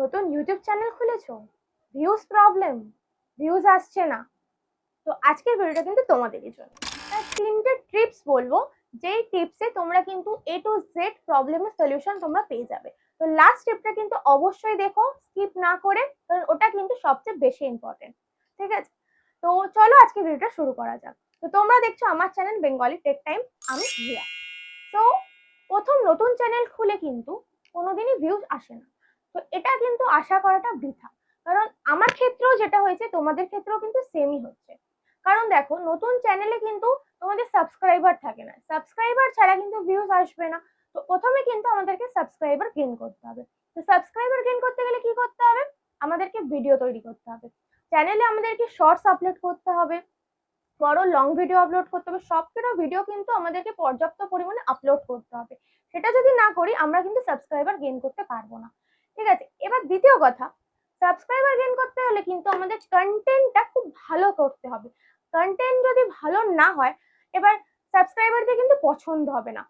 নতুন YouTube channel খুলেছো? Views problem views আসছে না। তো আজকের ভিডিওটা কিন্তু তোমাদেরই জন্য। তাই তিনটে টিপস বলব, যেই টিপসে তোমরা কিন্তু এ টু জেড প্রবলেমের সলিউশন তোমরা পেয়ে যাবে। তো লাস্ট টিপটা কিন্তু অবশ্যই দেখো স্কিপ না করে, কারণ ওটা কিন্তু সবচেয়ে বেশি ইম্পর্টেন্ট ঠিক আছে? তো চলো আজকে ভিডিওটা শুরু করা যাক। তো তোমরা দেখছ আমার চ্যানেল বেঙ্গলি টেক টাইম আমি রিয়া তো প্রথম নতুন চ্যানেল খুলে কিন্তু কোনোদিনই ভিউজ আসে না। তো এটা কিন্তু আশা করাটা বৃথা। কারণ আমার ক্ষেত্রেও যেটা হয়েছে, তোমাদের ক্ষেত্রেও কিন্তু সেমই হচ্ছে। কারণ দেখো, নতুন চ্যানেলে কিন্তু তোমাদের সাবস্ক্রাইবার থাকে না। সাবস্ক্রাইবার ছাড়া কিন্তু ভিউজ আসবে না। তো প্রথমে কিন্তু আমাদেরকে সাবস্ক্রাইবার গেইন করতে হবে। তো সাবস্ক্রাইবার গেইন করতে গেলে কি করতে হবে? আমাদেরকে ভিডিও তৈরি করতে হবে। চ্যানেলে আমাদেরকে শর্টস আপলোড করতে হবে। বড় লং ভিডিও আপলোড করতে হবে। সবকটা ভিডিও কিন্তু আমাদেরকে পর্যাপ্ত পরিমাণে আপলোড করতে হবে। সেটা যদি না করি, আমরা কিন্তু সাবস্ক্রাইবার গেইন করতে পারব না। ঠিক আছে? এবার দ্বিতীয় কথা সাবস্ক্রাইবার গেইন করতে হলে কিন্তু আমাদের কন্টেন্টটা খুব ভালো করতে হবে। কন্টেন্ট যদি ভালো না হয়, এবার সাবস্ক্রাইবারদের কিন্তু পছন্দ হবে না।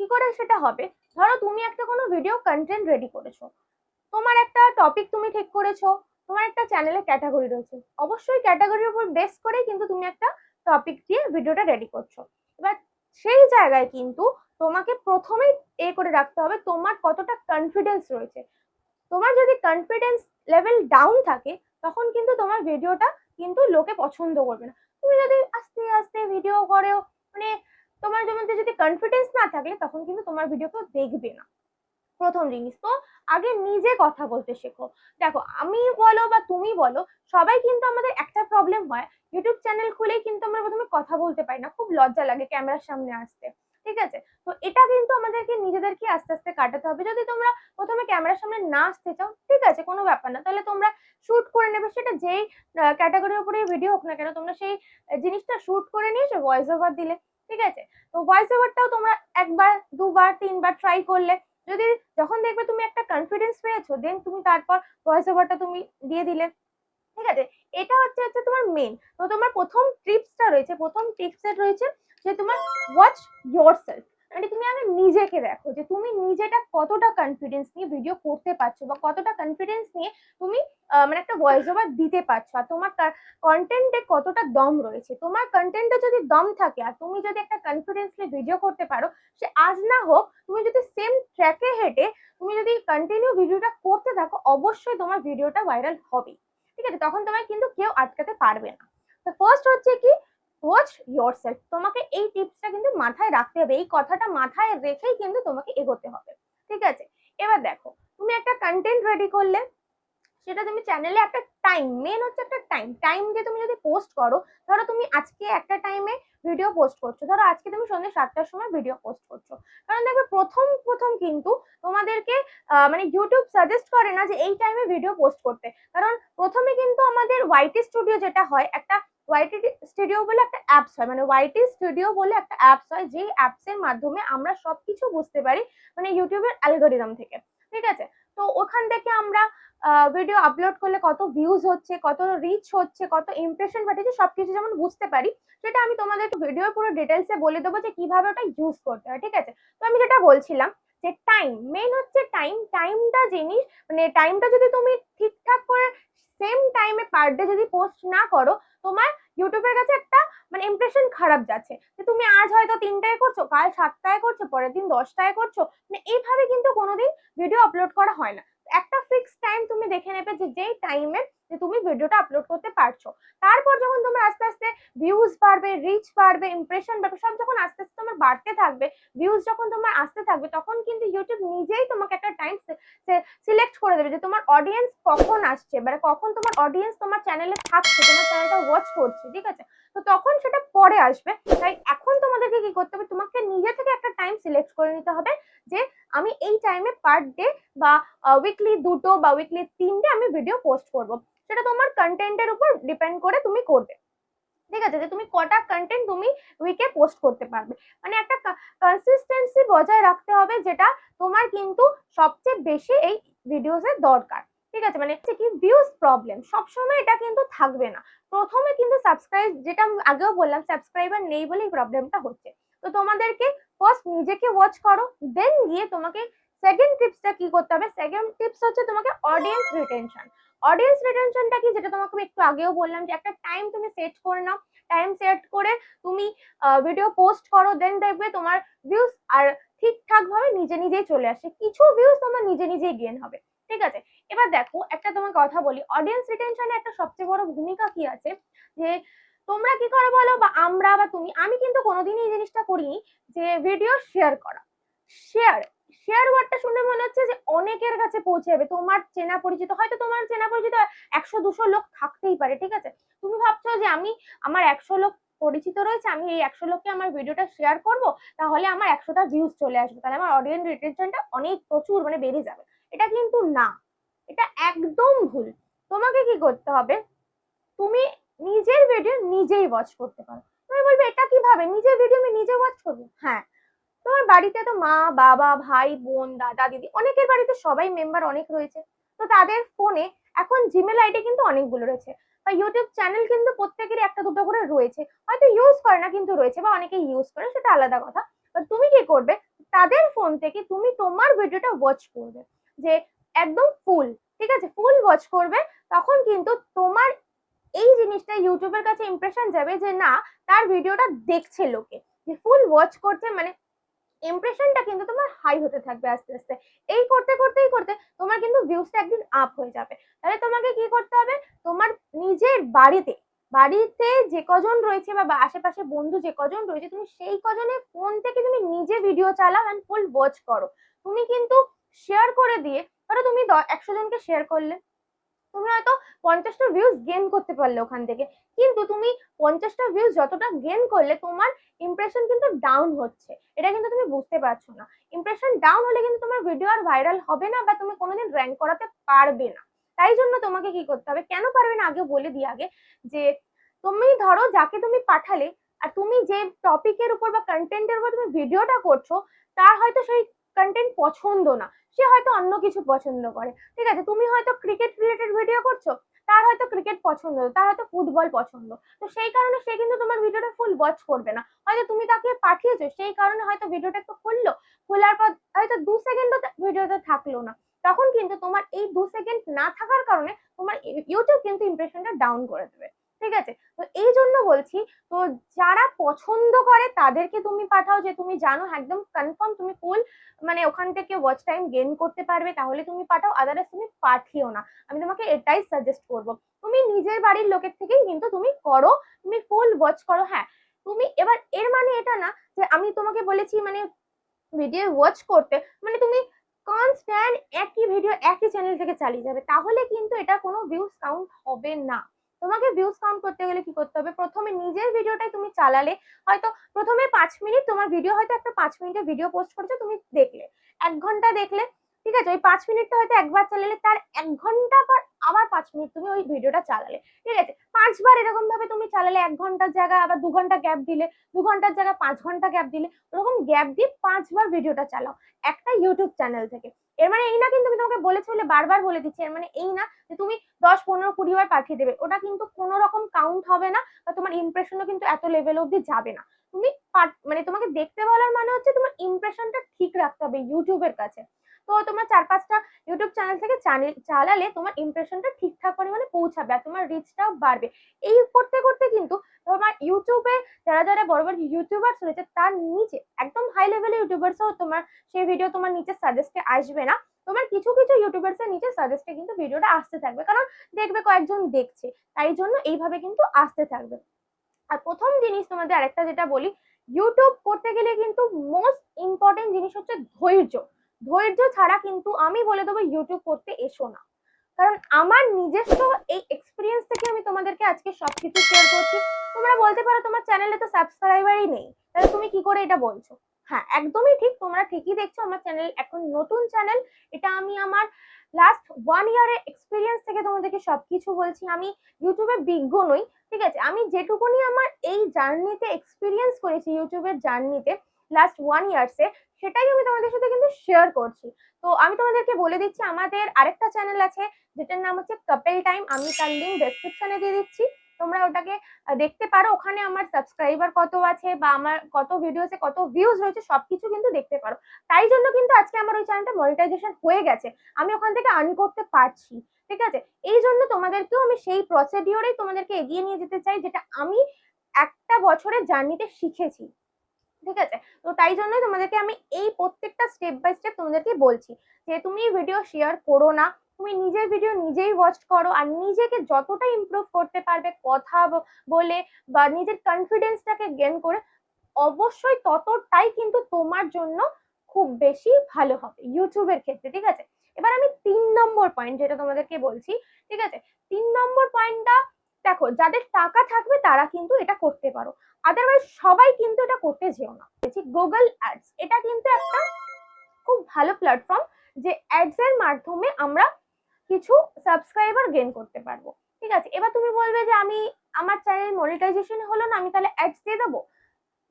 কি করে সেটা হবে? ধরো তুমি একটা কোনো ভিডিও কন্টেন্ট রেডি করেছ। তোমার একটা টপিক তুমি ঠিক করেছ, তোমার একটা চ্যানেলে ক্যাটাগরি রয়েছে। অবশ্যই ক্যাটাগরির উপর বেস করেই কিন্তু তুমি একটা টপিক দিয়ে ভিডিওটা রেডি করছ। এবার সেই জায়গায় কিন্তু তোমাকে প্রথমেই এ করে রাখতে হবে তোমার কতটা কনফিডেন্স রয়েছে। তোমার যদি কনফিডেন্স লেভেল ডাউন থাকে, তখন কিন্তু তোমার ভিডিওটা কিন্তু লোকে পছন্দ করবে না। তুমি যদি আস্তে আস্তে ভিডিও করো মানে তোমার মধ্যে যদি কনফিডেন্স না থাকলে, তখন কিন্তু তোমার ভিডিও কেউ দেখবে না। প্রথম জিনিস। তো আগে নিজে কথা বলতে শেখো। দেখো, আমি বলো বা তুমি বলো, সবাই কিন্তু আমাদের একটা প্রবলেম হয়। ইউটিউব চ্যানেল খুলেই কিন্তু আমরা প্রথমে কথা বলতে পারি না। খুব লজ্জা লাগে ক্যামেরার সামনে আসতে। ঠিক আছে? তো এটা কিন্তু আমাদেরকে নিজেদেরকে আস্তে আস্তে কাটাতে হবে। যদি তোমরা প্রথমে ক্যামেরার সামনে না আসতে চাও, ঠিক আছে, কোনো ব্যাপার না। তাহলে তোমরা শুট করে নেবে। সেটা যেই ক্যাটাগরির উপরে ভিডিও হোক না কেন, তোমরা সেই জিনিসটা শুট করে নিয়ে নিয়েছো ভয়েস ওভার দিলে, ঠিক আছে? তো ভয়েস ওভারটাও তোমরা একবার, দুবার, তিনবার ট্রাই করলে, যদি যখন দেখবে তুমি একটা কনফিডেন্স পেয়েছ দেন তুমি তারপর ভয়েস ওভারটা তুমি দিয়ে দিলে, ঠিক আছে? এটা হচ্ছে হচ্ছে তোমার মেন তো তোমার প্রথম টিপসটা রয়েছে, প্রথম টিপসের রয়েছে যে তোমার ওয়াচ ইয়োর সেলফ মানে তুমি আগে নিজেকে দেখো যে তুমি নিজেটা কতটা কনফিডেন্স নিয়ে ভিডিও করতে পারছ বা কতটা কনফিডেন্স নিয়ে তুমি মানে একটা ভয়েস ওভার দিতে পারছ। আর তোমার কন্টেন্টে কতটা দম রয়েছে। তোমার কন্টেন্টে যদি দম থাকে আর তুমি যদি একটা কনফিডেন্স নিয়ে ভিডিও করতে পারো, সে আজ না হোক তুমি যদি সেম ট্র্যাকে হেঁটে তুমি যদি কন্টিনিউ ভিডিওটা করতে থাকো, অবশ্যই তোমার ভিডিওটা ভাইরাল হবে ঠিক আছে? তখন তোমায় কিন্তু কেউ আটকাতে পারবে না। তো ফার্স্ট হচ্ছে কি ওয়াচ ইয়োর সেলফ তোমাকে এই টিপসটা কিন্তু মাথায় রাখতে হবে, এই কথাটা মাথায় রেখেই কিন্তু তোমাকে এগোতে হবে। ঠিক আছে? এবার দেখো, তুমি একটা কন্টেন্ট রেডি করলে। সেটা তুমি চ্যানেলে একটা টাইম মেন হচ্ছে একটা টাইম টাইম দিয়ে তুমি যদি পোস্ট করো, ধরো তুমি আজকে একটা টাইমে ভিডিও পোস্ট করছ, ধরো আজকে তুমি সন্ধ্যে সাতটার সময় ভিডিও পোস্ট করছ। কারণ দেখবে প্রথম প্রথম কিন্তু তোমাদেরকে মানে ইউটিউব সাজেস্ট করে না যে এই টাইমে ভিডিও পোস্ট করতে। কারণ প্রথমে কিন্তু আমাদের ওয়াইটি স্টুডিও যেটা হয়, একটা ওয়াইটি স্টুডিও বলে একটা অ্যাপস হয়। মানে ওয়াইটি স্টুডিও বলে একটা অ্যাপস হয়, যেই অ্যাপসের মাধ্যমে আমরা সবকিছু বুঝতে পারি মানে ইউটিউবের অ্যালগোরিদম থেকে। ঠিক আছে? তো ওখান থেকে আমরা ভিডিও আপলোড করলে কত ভিউজ হচ্ছে, কত রিচ হচ্ছে, কত ইমপ্রেশন পাঠিয়েছে সব কিছু যেমন বুঝতে পারি। সেটা আমি তোমাদেরকে ভিডিও পুরো ডিটেলসে বলে দেবো যে কীভাবে ওটা ইউজ করতে হয়, ঠিক আছে? তো আমি যেটা বলছিলাম যে টাইম মেন হচ্ছে টাইম টাইমটা জিনিস মানে টাইমটা যদি তুমি ঠিকঠাক করে সেম টাইমে পার ডে যদি পোস্ট না করো তোমার ইউটিউবের কাছে একটা মানে ইমপ্রেশন খারাপ যাচ্ছে। যে তুমি আজ হয়তো তিনটায় করছ, কাল সাতটায় করছ, পরের দিন দশটায় করছ। মানে এইভাবে কিন্তু কোনোদিন ভিডিও আপলোড করা হয় না। একটা ফিক্সড টাইম তুমি দেখে নেবে যে যেই টাইমে যে তুমি ভিডিওটা আপলোড করতে পারছ। তারপর যখন তোমার আস্তে আস্তে ভিউজ বাড়বে রিচ বাড়বে ইমপ্রেশন বাড়বে, সব যখন আস্তে আস্তে তোমার বাড়তে থাকবে ভিউজ যখন তোমার আসতে থাকবে, তখন কিন্তু ইউটিউব নিজেই তোমাকে একটা টাইম সিলেক্ট করে দেবে যে তোমার অডিয়েন্স কখন আসছে মানে কখন তোমার অডিয়েন্স তোমার চ্যানেলে থাকছে, তোমার চ্যানেলটা ওয়াচ করছে, ঠিক আছে? তো তখন সেটা পরে আসবে। তাই এখন তোমাদেরকে কি করতে হবে, তোমাকে নিজে থেকে একটা টাইম সিলেক্ট করে নিতে হবে যে আমি এই টাইমে পার ডে বা উইকলি দুটো বা উইকলি তিনটে আমি ভিডিও পোস্ট করব। সেটা তোমার কন্টেন্টের উপর ডিপেন্ড করে তুমি করবে। ঠিক আছে? যে তুমি কটা কন্টেন্ট তুমি উইকে পোস্ট করতে পারবে। মানে একটা কনসিস্টেন্সি বজায় রাখতে হবে যেটা তোমার কিন্তু সবচেয়ে বেশি এই ভিডিওসের দরকার। ঠিক আছে? মানে কি ভিউজ প্রবলেম সবসময় এটা কিন্তু থাকবে না। প্রথমে কিন্তু সাবস্ক্রাইব যেটা আমি আগেও বললাম সাবস্ক্রাইবার নেই বলে এই প্রবলেমটা হচ্ছে। তো তোমাদেরকে ফার্স্ট নিজেকে ওয়াচ করো দেন গিয়ে তোমাকে সেকেন্ড টিপসটা কি করতে হবে? সেকেন্ড টিপস হচ্ছে তোমাকে অডিয়েন্স রিটেনশন অডিয়েন্স রিটেনশনটা কি? যেটা তোমাকে একটু আগেও বললাম যে একটা টাইম তুমি সেট করে নাও। টাইম সেট করে তুমি ভিডিও পোস্ট করো দেন দেখবে তোমার ভিউজ আর ঠিকঠাক ভাবে নিজে নিজেই চলে আসে। কিছু ভিউজ তোমার নিজে নিজেই গেন হবে। ঠিক আছে? এবার দেখো, একটা তোমার কথা বলি। অডিয়েন্স রিটেনশনে একটা সবচেয়ে বড় ভূমিকা কি আছে? যে তোমরা কি করো বলো? বা আমরা বা তুমি, আমি কিন্তু কোনোদিনই এই জিনিসটা করিনি যে ভিডিও শেয়ার করা। শেয়ার শেয়ার ওয়ার্ডটা শুনে মনে হচ্ছে যে অনেকের কাছে পৌঁছে যাবে। তোমার চেনা পরিচিত, হয়তো তোমার চেনা পরিচিত একশো, দুশো লোক থাকতেই পারে, ঠিক আছে? তুমি ভাবছ যে আমি, আমার একশো লোক পরিচিত রয়েছে, আমি এই একশো লোককে আমার ভিডিওটা শেয়ার করব, তাহলে আমার একশোটা ভিউজ চলে আসবে। তাহলে আমার অডিয়েন্স রিটেনশনটা অনেক প্রচুর মানে বেড়ে যাবে। এটা কিন্তু না। এটা একদম ভুল। তোমাকে কি করতে হবে? তুমি নিজের ভিডিও নিজেই ওয়াচ করতে পারো। তুমি বলবে, এটা কীভাবে? নিজের ভিডিও আমি নিজে ওয়াচ করব? হ্যাঁ। তোমার বাড়িতে তো মা, বাবা, ভাই, বোন, দাদা, দিদি অনেকের বাড়িতে সবাই মেম্বার অনেক রয়েছে। তো তাদের ফোনে এখন জিমেল আইডি কিন্তু অনেকগুলো রয়েছে। বা ইউটিউব চ্যানেল কিন্তু প্রত্যেকেরই একটা দুটো করে রয়েছে। হয়তো ইউজ করে না কিন্তু রয়েছে বা অনেকে ইউজ করে, সেটা আলাদা কথা। বাট তুমি কি করবে? তাদের ফোন থেকে তুমি তোমার ভিডিওটা ওয়াচ করবে। যে একদম ফুল ঠিক আছে? ফুল ওয়াচ করবে, তখন কিন্তু তোমার এই জিনিসটা ইউটিউবের কাছে ইমপ্রেশন যাবে যে না, তার ভিডিওটা দেখছে লোকে। যে ফুল ওয়াচ করছে মানে ইমপ্রেশনটা কিন্তু তোমার হাই হতে থাকবে আস্তে আস্তে। এই করতে করতেই করতে তোমার কিন্তু ভিউজটা একদিন আপ হয়ে যাবে। তাহলে তোমাকে কি করতে হবে? তোমার নিজের বাড়িতে বাড়িতে যে কজন রয়েছে বা আশেপাশে বন্ধু যে কজন রয়েছে, তুমি সেই কজনের ফোন থেকে তুমি নিজে ভিডিও চালাও অ্যান্ড ফুল ওয়াচ করো। তুমি কিন্তু শেয়ার করে দিয়ে, ধরো তুমি একশো জনকে শেয়ার করলে। তুমি হয়তো পঞ্চাশটা ভিউজ গেন করতে পারলে ওখান থেকে। কিন্তু তুমি পঞ্চাশটা ভিউজ যতটা গেন করলে, তোমার ইমপ্রেশন কিন্তু ডাউন হচ্ছে। এটা কিন্তু তুমি বুঝতে পারছ না। ইমপ্রেশন ডাউন হলে কিন্তু তোমার ভিডিও আর ভাইরাল হবে না বা তুমি কোনোদিন র্যাঙ্ক করাতে পারবে না। তাই জন্য তোমাকে কি করতে হবে? কেন পারবে না? আগে বলে দিই আগে যে, তুমি ধরো যাকে তুমি পাঠালে, আর তুমি যে টপিকের উপর বা কন্টেন্টের উপর তুমি ভিডিওটা করছ, তার হয়তো সেই কন্টেন্ট পছন্দ না, সে হয়তো অন্য কিছু পছন্দ করে। ঠিক আছে, তুমি হয়তো ক্রিকেট রিলেটেড ভিডিও করছ, তার হয়তো ক্রিকেট পছন্দ, তার হয়তো ফুটবল পছন্দ। তো সেই কারণে সে কিন্তু তোমার ভিডিওটা ফুল ওয়াচ করবে না। হয়তো তুমি তাকে পাঠিয়েছো, সেই কারণে হয়তো ভিডিওটা একটু খুললো, খোলার পর হয়তো দু সেকেন্ডও ভিডিওতে থাকল না। তখন কিন্তু তোমার এই দু সেকেন্ড না থাকার কারণে তোমার ইউটিউব কিন্তু ইমপ্রেশনটা ডাউন করে দেবে। ঠিক আছে? তো এই জন্য বলছি, তো যারা পছন্দ করে তাদেরকে তুমি পাঠাও যে তুমি জানো, একদম কনফার্ম তুমি ফুল মানে ওখান থেকে ওয়াচ টাইম গেন করতে পারবে তাহলে তুমি পাঠাও আদারওয়াইজ তুমি পাঠিও না। আমি তোমাকে এটাই সাজেস্ট করব। তুমি নিজের বাড়ির লোকের থেকেই কিন্তু তুমি করো, তুমি ফুল ওয়াচ করো হ্যাঁ। তুমি এবার এর মানে এটা না যে আমি তোমাকে বলেছি মানে ভিডিও ওয়াচ করতে মানে তুমি কনস্ট্যান্ট একই ভিডিও একই চ্যানেল থেকে চালিয়ে যাবে। তাহলে কিন্তু এটা কোনো ভিউজ কাউন্ট হবে না। তোমাকে ভিউজ কাউন্ট করতে গেলে কি করতে হবে? প্রথমে নিজের ভিডিওটাই তুমি চালালে, হয়তো প্রথমে পাঁচ মিনিট তোমার ভিডিও হয়তো একটা পাঁচ মিনিটের ভিডিও পোস্ট করছ, তুমি দেখলে। এক ঘণ্টা দেখলে, ঠিক আছে? ওই পাঁচ মিনিটটা হয়তো একবার চালালে, তার এক ঘণ্টা পর আবার পাঁচ মিনিট তুমি ওই ভিডিওটা চালালে, ঠিক আছে? পাঁচবার এরকম ভাবে তুমি চালালে, এক ঘণ্টার জায়গায় আবার দু ঘণ্টা গ্যাপ দিলে, দু ঘণ্টার জায়গায় পাঁচ ঘণ্টা গ্যাপ দিলে, ওরকম গ্যাপ দিয়ে পাঁচবার ভিডিওটা চালাও। একটা ইউটিউব চ্যানেল থেকে। এর মানে এই না কিন্তু আমি তোমাকে বলেছি বলে বারবার বলে দিচ্ছি। এর মানে এই না যে তুমি দশ, পনেরো, কুড়ি বার পাঠিয়ে দেবে। ওটা কিন্তু কোনো রকম কাউন্ট হবে না বা তোমার ইমপ্রেশনও কিন্তু এত লেভেল অব্দি যাবে না। তুমি মানে তোমাকে দেখতে বলার মানে হচ্ছে তোমার ইমপ্রেশনটা ঠিক রাখতে হবে ইউটিউবের কাছে। তো তোমার চার পাঁচটা ইউটিউব চ্যানেল থেকে চালালে তোমার ইমপ্রেশনটা ঠিকঠাক পরিমাণে পৌঁছাবে আর তোমার রিচটাও বাড়বে। এই করতে করতে কিন্তু তোমার ইউটিউবে যারা যারা বড় বড় ইউটিউবার্স রয়েছে, তার নিচে একদম হাই লেভেলের ইউটিউবার্সও তোমার সেই ভিডিও তোমার নিচে সাজেস্টে আসবে না। তোমার কিছু কিছু ইউটিউবার্স এর নিচে সাজেস্টে কিন্তু ভিডিওটা আসতে থাকবে, কারণ দেখবে কয়েকজন দেখছে, তাই জন্য এইভাবে কিন্তু আসতে থাকবে। আর প্রথম জিনিস তোমাদের আরেকটা যেটা বলি ইউটিউব করতে গেলে কিন্তু মোস্ট ইম্পর্টেন্ট জিনিস হচ্ছে ধৈর্য। ধৈর্য ছাড়া কিন্তু আমি বলে দেবো ইউটিউব করতে এসো না। কারণ আমার নিজস্ব এই এক্সপিরিয়েন্স থেকে আমি তোমাদেরকে আজকে সবকিছু শেয়ার করছি। তোমরা বলতে পারো তোমার চ্যানেলে তো সাবস্ক্রাইবারই নেই। তাহলে তুমি কি করে এটা বলছো? হ্যাঁ একদমই ঠিক, তোমরা ঠিকই দেখছ আমার চ্যানেল এখন নতুন চ্যানেল এটা আমি আমার লাস্ট ওয়ান ইয়ারের এক্সপিরিয়েন্স থেকে তোমাদেরকে সবকিছু বলছি। আমি ইউটিউবে বিজ্ঞ নই, ঠিক আছে? আমি যেটুকুনি আমার এই জার্নিতে এক্সপিরিয়েন্স করেছি ইউটিউবের জার্নিতে লাস্ট ওয়ান ইয়ার্সে সেটাই আমি তোমাদের সাথে কিন্তু শেয়ার করছি। তো আমি তোমাদেরকে বলে দিচ্ছি, আমাদের আরেকটা চ্যানেল আছে, যেটার নাম হচ্ছে কাপেল টাইম আমি তার লিঙ্ক ডেসক্রিপশনে দিয়ে দিচ্ছি। তোমরা ওটাকে দেখতে পারো, ওখানে আমার সাবস্ক্রাইবার কত আছে বা আমার কত ভিডিওতে কত ভিউজ রয়েছে, সবকিছু কিন্তু দেখতে পারো। তাই জন্য কিন্তু আজকে আমার ওই চ্যানেলটা মনিটাইজেশন হয়ে গেছে। আমি ওখান থেকে আর্ন করতে পারছি, ঠিক আছে? এই জন্য তোমাদেরকেও আমি সেই প্রসিডিওরেই তোমাদেরকে এগিয়ে নিয়ে যেতে চাই, যেটা আমি একটা বছরের জার্নিতে শিখেছি। ঠিক আছে? তো তাই জন্যই তোমাদেরকে আমি এই প্রত্যেকটা স্টেপ বাই স্টেপ তোমাদেরকে বলছি যে তুমি ভিডিও শেয়ার করো না। তুমি নিজের ভিডিও নিজেই ওয়াচ করো আর নিজেকে যতটা ইমপ্রুভ করতে পারবে কথা বলে বা নিজের কনফিডেন্সটাকে গেন করে অবশ্যই ততটাই কিন্তু তোমার জন্য খুব বেশি ভালো হবে ইউটিউবের ক্ষেত্রে, ঠিক আছে? এবার আমি তিন নম্বর পয়েন্ট যেটা তোমাদেরকে বলছি, ঠিক আছে? তিন নম্বর পয়েন্টটা দেখো, যাদের টাকা থাকবে তারা কিন্তু এটা করতে পারো। আদারওয়াইজ সবাই কিন্তু এটা করতে যেও না। গুগল অ্যাডস এটা কিন্তু একটা খুব ভালো প্ল্যাটফর্ম যে অ্যাডস এর মাধ্যমে আমরা কিছু সাবস্ক্রাইবার গেইন করতে পারব। ঠিক আছে? এবার তুমি বলবে যে আমি, আমার চ্যানেল মনিটাইজেশন হলো না, আমি তাহলে অ্যাডস দিয়ে দেবো?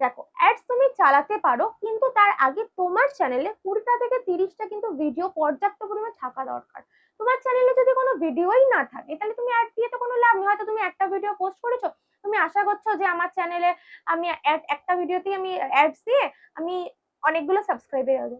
দেখো অ্যাডস তুমি চালাতে পারো, কিন্তু তার আগে তোমার চ্যানেলে কুড়িটা থেকে তিরিশটা কিন্তু ভিডিও পর্যাপ্ত পরিমাণে থাকা দরকার। তোমার চ্যানেলে যদি কোনো ভিডিওই না থাকে, তাহলে তুমি অ্যাড দিয়ে তো কোনো লাভ নেই। হয়তো তুমি একটা ভিডিও পোস্ট করেছ, তুমি আশা করছ যে আমার চ্যানেলে আমি একটা ভিডিওতেই আমি অ্যাডস দিয়ে আমি অনেকগুলো সাবস্ক্রাইবার হবে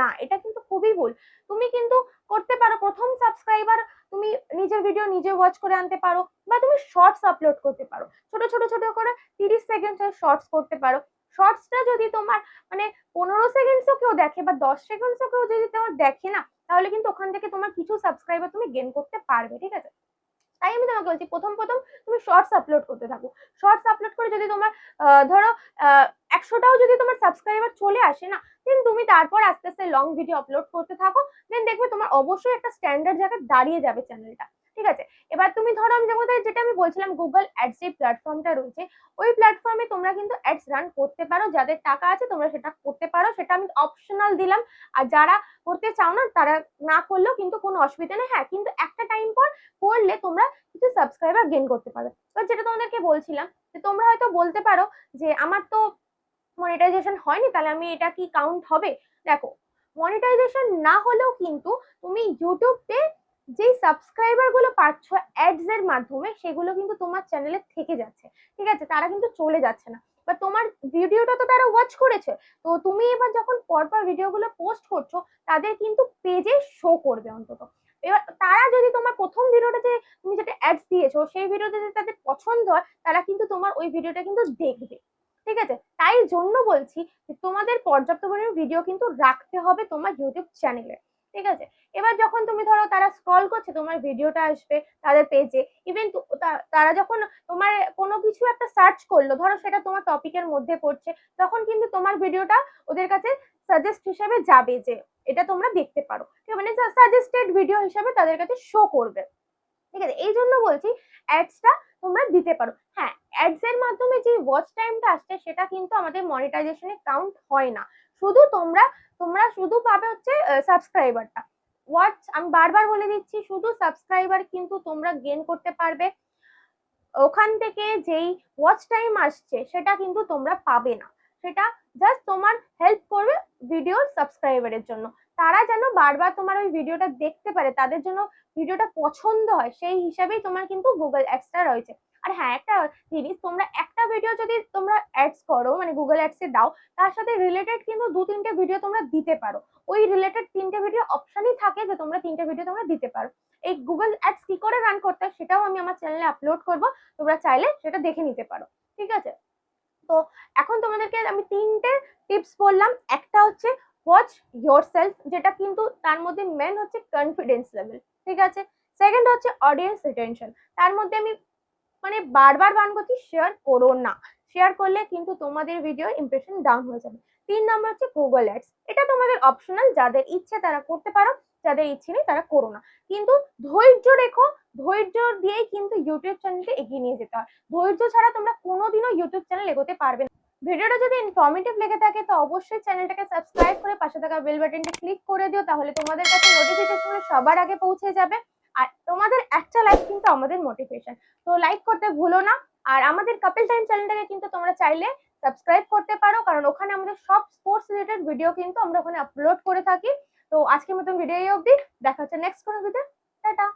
না, এটা কিন্তু খুবই ভুল। তুমি কিন্তু করতে পারো, প্রথম সাবস্ক্রাইবার তুমি নিজের ভিডিও নিজে ওয়াচ করে আনতে পারো বা তুমি শর্টস আপলোড করতে পারো। ছোট ছোট ছোট করে তিরিশ সেকেন্ডের শর্টস করতে পারো। শর্টসটা যদি তোমার মানে পনেরো সেকেন্ডসও কেউ দেখে বা দশ সেকেন্ডসও কেউ যদি তোমার দেখে না তাহলে কিন্তু ওখান থেকে তোমার কিছু সাবস্ক্রাইবার তুমি গেন করতে পারবে, ঠিক আছে? তাই আমি তোমাকে বলছি, প্রথম প্রথম তুমি শর্টস আপলোড করতে থাকো। শর্টস আপলোড করে যদি তোমার ধরো একশোটাও যদি তোমার সাবস্ক্রাইবার চলে আসে না দেন তুমি তারপর আস্তে আস্তে লং ভিডিও আপলোড করতে থাকো দেন দেখবে তোমার অবশ্যই একটা স্ট্যান্ডার্ড জায়গায় দাঁড়িয়ে যাবে চ্যানেলটা ঠিক আছে? এবার তুমি ধরো আমি যেমন যেটা আমি বলছিলাম গুগল অ্যাডস যে প্ল্যাটফর্মটা রয়েছে, ওই প্ল্যাটফর্মে তোমরা কিন্তু অ্যাডস রান করতে পারো, যাদের টাকা আছে তোমরা সেটা করতে পারো, সেটা আমি অপশনাল দিলাম। আর যারা করতে চাও না, তারা না করলেও কিন্তু কোনো অসুবিধা নেই। হ্যাঁ কিন্তু একটা টাইম পর করলে তোমরা কিছু সাবস্ক্রাইবার গেন করতে পারবে। এবার যেটা তোমাদেরকে বলছিলাম, যে তোমরা হয়তো বলতে পারো যে আমার তো মনিটাইজেশন হয়নি, তাহলে আমি এটা কি কাউন্ট হবে? দেখো মনিটাইজেশন না হলেও কিন্তু তুমি ইউটিউবে যেই সাবস্ক্রাইবারগুলো পাচ্ছ অ্যাডস এর মাধ্যমে, সেগুলো কিন্তু তোমার চ্যানেলে থেকে যাচ্ছে, ঠিক আছে? তারা কিন্তু চলে যাচ্ছে না। বা তোমার ভিডিওটা তো তারা ওয়াচ করেছে, তো তুমি এবার যখন পরপর ভিডিওগুলো পোস্ট করছ, তাদের কিন্তু পেজে শো করবে অন্তত। এবার তারা যদি তোমার প্রথম ভিডিওটাতে তুমি যেটা অ্যাডস দিয়েছ, সেই ভিডিওতে যদি তাদের পছন্দ হয়, তারা কিন্তু তোমার ওই ভিডিওটা কিন্তু দেখবে, ঠিক আছে? তাই জন্য বলছি তোমাদের পর্যাপ্ত পরিমাণে ভিডিও কিন্তু রাখতে হবে তোমার ইউটিউব চ্যানেলে ঠিক আছে? এবার যখন তুমি ধরো তারা স্ক্রল করছে, তোমার ভিডিওটা আসবে তাদের পেজে ইভেন তারা যখন তোমার কোনো কিছু একটা সার্চ করল, ধরো সেটা তোমার টপিকের মধ্যে পড়ছে, তখন কিন্তু তোমার ভিডিওটা ওদের কাছে সাজেস্ট হিসেবে যাবে যে, এটা তোমরা দেখতে পারো। মানে সাজেস্টেড ভিডিও হিসেবে তাদের কাছে শো করবে। ঠিক আছে? এই জন্য বলছি অ্যাডসটা তোমরা দিতে পারো। হ্যাঁ অ্যাডস এর মাধ্যমে যে ওয়াচ টাইমটা আসছে, সেটা কিন্তু আমাদের মনিটাইজেশনে কাউন্ট হয় না। শুধু তোমরা তোমরা শুধু পাবে হচ্ছে সাবস্ক্রাইবারটা ওয়াচ আমি বারবার বলে দিচ্ছি, শুধু সাবস্ক্রাইবার কিন্তু তোমরা গেন করতে পারবে। ওখান থেকে যেই ওয়াচ টাইম আসছে, সেটা কিন্তু তোমরা পাবে না। সেটা জাস্ট তোমার হেল্প করবে ভিডিওর সাবস্ক্রাইবারের জন্য। তারা যেন বারবার তোমার ওই ভিডিওটা দেখতে পারে, তাদের জন্য ভিডিওটা পছন্দ হয়, সেই হিসাবেই তোমার কিন্তু গুগল অ্যাডসটা রয়েছে। আর হ্যাঁ একটা জিনিস, তোমরা একটা ভিডিও যদি তোমরা অ্যাডস করো মানে গুগল অ্যাডসে দাও, তার সাথে রিলেটেড কিন্তু দু তিনটে ভিডিও তোমরা দিতে পারো। ওই রিলেটেড তিনটে ভিডিও অপশনই থাকে যে তোমরা তিনটে ভিডিও তোমরা দিতে পারো। এই গুগল অ্যাডস কি করে রান করতে হয় সেটাও আমি আমার চ্যানেলে আপলোড করব, তোমরা চাইলে সেটা দেখে নিতে পারো। ঠিক আছে? তো এখন তোমাদেরকে আমি তিনটে টিপস বললাম। একটা হচ্ছে ওয়াচ ইয়োর সেলফ যেটা কিন্তু তার মধ্যে মেন হচ্ছে কনফিডেন্স লেভেল ঠিক আছে? সেকেন্ড হচ্ছে অডিয়েন্স রিটেনশন তার মধ্যে আমি মানে বারবার বান করছি শেয়ার করো না। শেয়ার করলে কিন্তু তোমাদের ভিডিও ইমপ্রেশন ডাউন হয়ে যাবে। তিন নম্বর হচ্ছে গুগল অ্যাডস এটা তোমাদের অপশনাল যাদের ইচ্ছে তারা করতে পারো, যাদের ইচ্ছে নেই তারা করো না। কিন্তু ধৈর্য রেখো, ধৈর্য দিয়েই কিন্তু ইউটিউব চ্যানেলকে এগিয়ে নিয়ে যেতে হয়। ধৈর্য ছাড়া তোমরা কোনোদিনও ইউটিউব চ্যানেল এগোতে পারবে না। ভিডিওটা যদি ইনফরমেটিভ লেগে থাকে, তো অবশ্যই চ্যানেলটাকে সাবস্ক্রাইব করে পাশে থাকা বেল বাটনটি ক্লিক করে দিও, তাহলে তোমাদের কাছে নোটিফিকেশন সবার আগে পৌঁছে যাবে। আর তোমাদের একটা লাইক কিন্তু আমাদের মোটিভেশন তো লাইক করতে ভুলো না, আর আমাদের কাপিল টাইম চ্যানেলটাকে কিন্তু তোমরা চাইলে সাবস্ক্রাইব করতে পারো, কারণ ওখানে আমাদের সব স্পোর্টস রিলেটেড ভিডিও কিন্তু আমরা ওখানে আপলোড করে থাকি। তো আজকের মতন ভিডিও অবধি, দেখা হচ্ছে নেক্সট কোনো ভিডিও টাটা!